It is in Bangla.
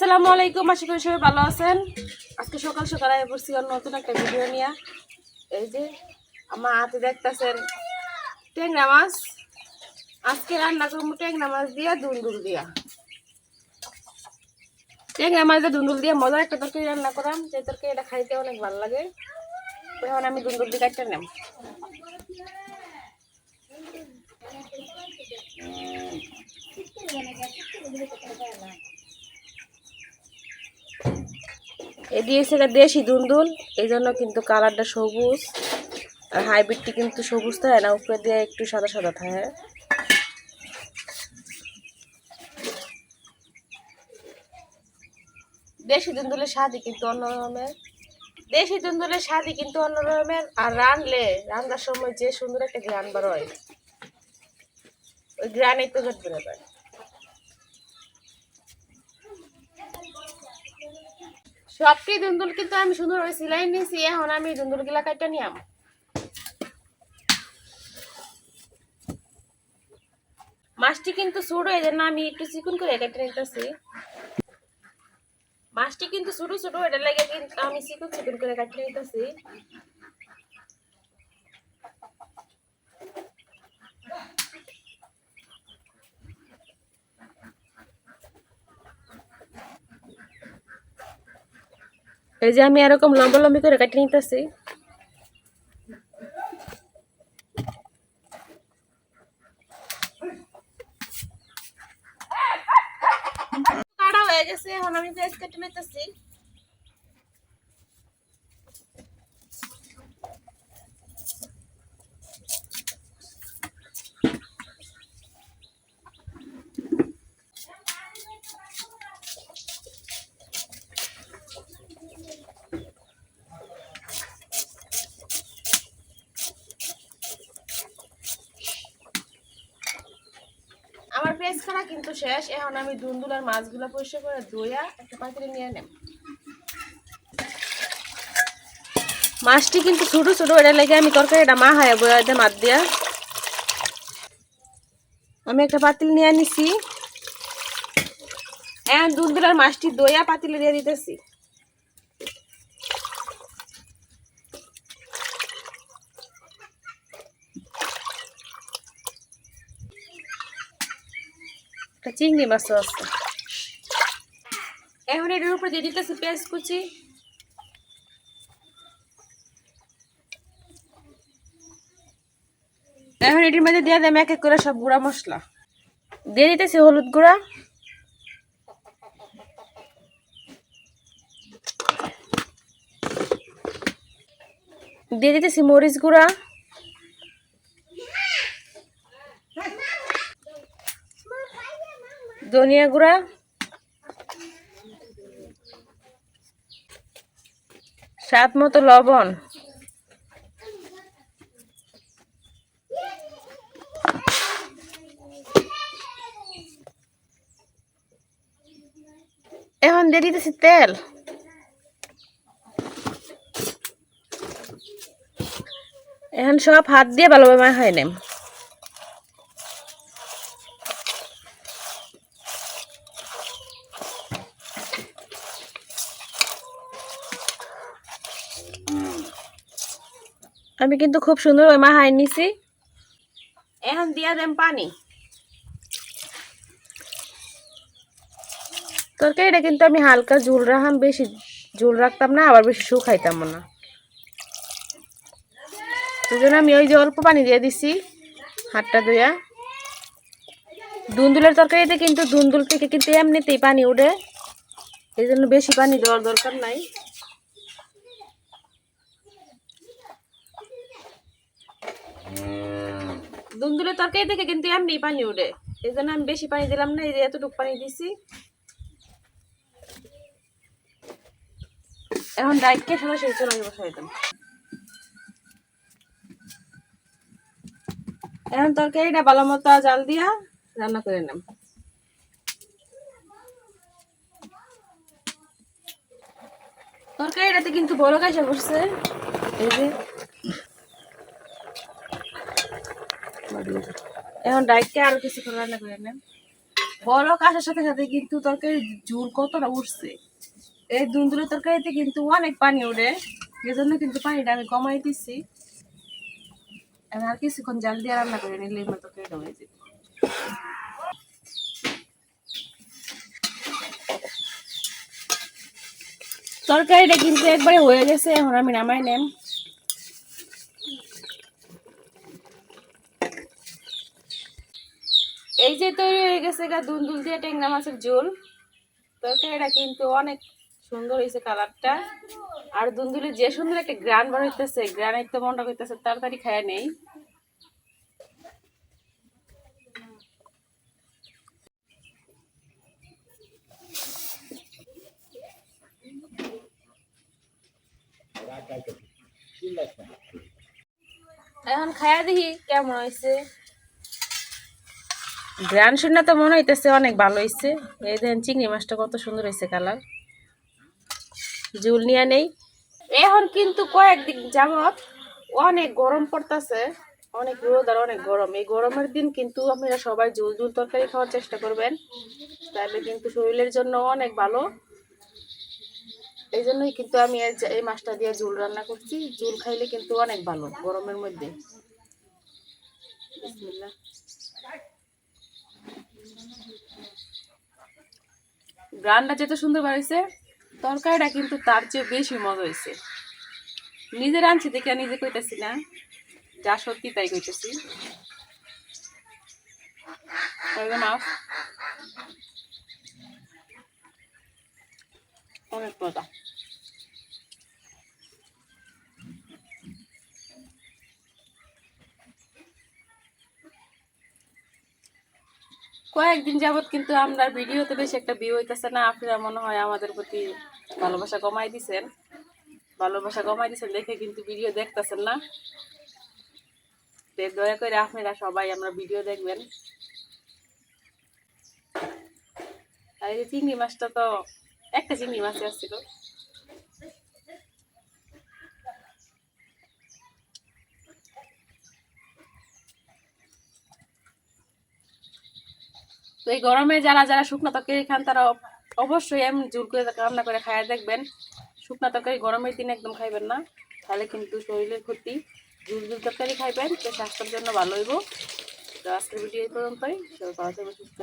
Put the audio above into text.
আসসালামু আলাইকুম, আশা করি সবাই ভালো আছেন। আজকে সকাল সকাল আয় পড়ছি নতুন একটা ভিডিও নিয়ে। এই যে আমার হাতে দেখতেছেন ট্যাংরা মাছ। আজকে রান্না করব ট্যাংরা মাছ দিয়া দুন্দুল দিয়া। ট্যাংরা মাছ দিয়ে দুন্দুল দিয়ে মজার একটা তরকারি রান্না করাম, যে তরকারি এটা খাইতে অনেক ভালো লাগে। এখন আমি দুন্দুল দিয়ে কাটতে নেম। এ দিয়েছে এটা দেশি দুন্দুল, এই জন্য কিন্তু কালারটা সবুজ। আর হাইব্রিডটি কিন্তু সবুজ থাকে না, উপরে দিয়ে একটু সাদা সাদা থাকে। দেশি দুন্দুলের স্বাদই কিন্তু অন্য রকমের। দেশি দুন্দুলের স্বাদই কিন্তু অন্য রকমের। আর রানলে রান্নার সময় যে সুন্দর একটা গ্রান বার হয়, ওই গ্রানেই তো ঘট বেরো সবটি দুন্দুল কিন্তু আমি সুন্দর সুন্দরভাবে সিলাই নিয়েছি, এখন আমি দুন্দুল গিলা কাটটা নিয়াম মাছটি কিন্তু ছোট এই জন্য আমি একটু চিকুন করে কেটে নিতেছি। মাছটি কিন্তু ছোট ছোট এটা লাগে কিন্তু আমি চিকুন চিকুন করে কাটে নিতেছি। এই যে আমি এরকম লম্বা লম্বি করে কাটে নিতেছি। কাটা হয়ে গেছে, এখন আমি পেঁয়াজ কেটে নিতেছি। আমার পেঁয়াজ খানা কিন্তু শেষ। এখন আমি দুন্দুল আর মাছগুলো পরিষ্কার করে ধুইয়া একটা পাত্রে নিয়ে নেব মাছটি কিন্তু ছোট ছোট, এটা লেগে আমি তরকারিটা মা হায় বয়াতে মাত দিয়া। আমি একটা পাতিল নিয়ে নিছি এখন দুন্দুল আর মাছটি দইয়া পাতিলে দিয়ে দিতেছি। একটা চিংড়ি মাছও আছে এখন এটার উপরে দিয়ে দিতেছি পেঁয়াজ কুচি এখন এটির মধ্যে দিয়ে দেম এক এক করে সব গুঁড়া মশলা দিয়ে দিতেছি হলুদ গুঁড়া দিয়ে দিতেছি মরিচ গুঁড়া ধনিয়া গুঁড়া। স্বাদ মতো লবণ। এখন দিয়ে দিতেছি তেল। এখন সব হাত দিয়ে ভালোভাবে হয় নেম আমি কিন্তু খুব সুন্দর ওই মা হাই নিছি। এখন দিয়া দেন পানি। তরকারিটা কিন্তু আমি হালকা ঝুল রাখাম বেশি ঝুল রাখতাম না আবার বেশি শুকাইতাম না। জন্য আমি ওই যে অল্প পানি দিয়ে দিছি হাতটা ধুয়া দুন্দুলের তরকারিতে কিন্তু দুন্দুল থেকে কিন্তু এমনিতেই পানি উঠে এই জন্য বেশি পানি দেওয়ার দরকার নাই। দুন্দুলের তরকারি থেকে কিন্তু এমনি পানি উঠে এই জন্য আমি বেশি পানি দিলাম না, এই যে এতটুকু পানি দিছি। এখন ডাইটকে সরাসরি চলে বসাই দিতাম এখন তরকারিটা ভালো মতো জাল দিয়া রান্না করে নাম তরকারিটাতে কিন্তু বড় কাইসা করছে এই যে এখন ডাইটকে আরও কিছুক্ষণ রান্না করে নেন। বরফ আসার সাথে সাথে কিন্তু তরকারি কতটা উঠছে। এই দুন্দুলের তরকারিতে কিন্তু অনেক পানি ওঠে। এজন্য কিন্তু পানিটা আমি কমাই দিচ্ছি। আর কিছুক্ষণ জাল দিয়ে রান্না করে নিলে আমার তরকারিটা হয়ে তরকারিটা কিন্তু একবারে হয়ে গেছে, এখন আমি নামাই নেম। এই যে তৈরি হয়ে গেছে গা দুন্দুল দিয়ে ট্যাংরা মাছের ঝোল। তরকারিটা কিন্তু অনেক সুন্দর হয়েছে কালারটা। আর দুন্দুলের যে সুন্দর একটা গ্রান বার হইতেছে, গ্রানের তো মনটা করতেছে, তাড়াতাড়ি খায় নেই। এখন খায়া দেখি কেমন হয়েছে। গ্রান শুনে তো মনে হইতেছে অনেক ভালো হয়েছে এই দেখেন চিংড়ি মাছটা কত সুন্দর হয়েছে কালার। জুল নিয়ে নেই। এখন কিন্তু কয়েকদিন যাবত অনেক গরম পড়তেছে। অনেক রোদ আর অনেক গরম। এই গরমের দিন কিন্তু আপনারা সবাই জুল জুল তরকারি খাওয়ার চেষ্টা করবেন। তাহলে কিন্তু শরীরের জন্য অনেক ভালো। এই জন্যই কিন্তু আমি এই মাছটা দিয়ে ঝুল রান্না করছি। ঝুল খাইলে কিন্তু অনেক ভালো গরমের মধ্যে। গ্রানটা যেত সুন্দর বাড়িছে তরকারিটা কিন্তু তার চেয়ে বেশি মজা হয়েছে নিজে রাঁধছি দেখে নিজে কইতেছি না, যা সত্যি তাই কইতেছি। মাছ অনেক মজা। কয়েকদিন যাবৎ কিন্তু আমরা ভিডিওতে বেশি একটা ভিউ হইতেছে না। আপনারা মনে হয় আমাদের প্রতি ভালোবাসা কমাই দিছেন। ভালোবাসা কমাই দিছেন দেখে কিন্তু ভিডিও দেখতেছেন না। দয়া করে আপনারা সবাই আমরা ভিডিও দেখবেন। আর এই চিংড়ি মাছটা তো একটা চিংড়ি মাছ আসছিল। এই গরমে যারা যারা শুকনো তরকারি খান, তারা অবশ্যই এমন জোর করে রান্না করে খায় দেখবেন। শুকনো তরকারি গরমের দিনে একদম খাইবেন না, তাহলে কিন্তু শরীরের ক্ষতি। জুল জুল তরকারি খাইবেন, তো স্বাস্থ্যের জন্য ভালো হইব। তো আজকের ভিডিও এই পর্যন্তই। সবাই সুস্থ